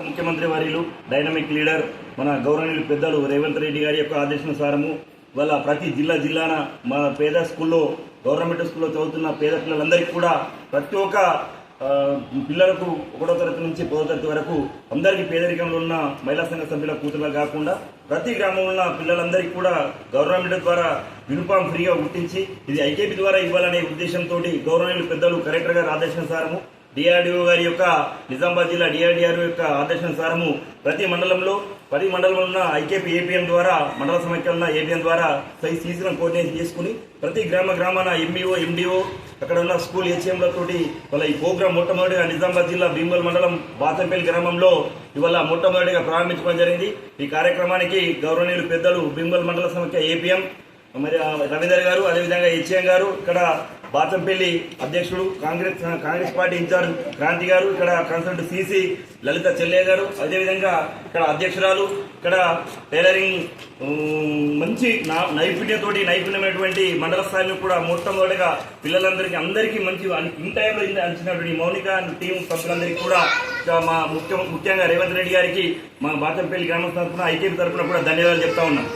ముఖ్యమంత్రి వర్యులు dynamic leader మన గౌరవనీయులు పెద్దలు రేవంత్ రెడ్డి గారి యొక్క ఆదేశానుసారము ఇవాళ ప్రతి జిల్లా జిల్లాన మన పేద స్కూల్లో గవర్నమెంట్ స్కూల్లో చదువుతున్న పేద పిల్లలందరికీ కూడా ప్రతి ఒక్క పిల్లలకు ఒకటో తరగతి నుంచి పదో తరగతి వరకు అందరికీ పేదరికంలో ఉన్న మహిళా సంఘ సభ్యుల కూతురులా కాకుండా ప్రతి గ్రామంలో ఉన్న పిల్లలందరికీ కూడా గవర్నమెంట్ ద్వారా యూనిఫామ్ ఫ్రీగా గుర్తించి ఇది ఐకేపీ ద్వారా ఇవ్వాలనే ఉద్దేశంతో గవర్నమెంట్ పెద్దలు కలెక్టర్ గారు ఆదేశానుసారము డిఆర్డిఓ గారి యొక్క నిజామాబాద్ జిల్లా డిఆర్డిఆర్ యొక్క ఆదేశానుసారము ప్రతి మండలంలో పది మండలంలో ఉన్న ఐకేపీ ఏపీఎం ద్వారా మండల సమైక్యం ఉన్న ఏపీఎం ద్వారా సై సీజన్ కోఆర్డినేషన్ చేసుకుని ప్రతి గ్రామ గ్రామాన ఎంఈఓ ఎండిఓ అక్కడ ఉన్న స్కూల్ హెచ్ఎంలతోటి వాళ్ళ ఈ ప్రోగ్రాం మొట్టమొదటిగా నిజామాబాద్ జిల్లా భీమల్ మండలం బాతంపల్లి గ్రామంలో ఇవాళ మొట్టమొదటిగా ప్రారంభించడం జరిగింది. ఈ కార్యక్రమానికి గౌరవనీయులు పెద్దలు భీమల్ మండల సమైక్య ఏపీఎం మరి రవీందర్ గారు అదేవిధంగా హెచ్ఎం గారు ఇక్కడ బాచంపల్లి అధ్యక్షుడు Congress Congress party incharge Kranti గారు ఇక్కడ కన్సల్ట్ సిసి లలిత చెల్లయ్య గారు అదేవిధంగా ఇక్కడ అధ్యక్షురాలు ఇక్కడ టైలరింగ్ మంచి నా- నైపుణ్యతోటి నైపుణ్యమైనటువంటి మండల స్థాయిలో కూడా మొట్టమొదటిగా పిల్లలందరికీ అందరికీ మంచి ఇన్ టైంలో అంచినటువంటి మౌనిక టీం సభ్యులందరికీ కూడా మా ముఖ్య ముఖ్యంగా రేవంత్ రెడ్డి గారికి మా బాచంపల్లి గ్రామ తరఫున ఐకేపీ తరఫున కూడా ధన్యవాదాలు చెప్తా ఉన్నాం.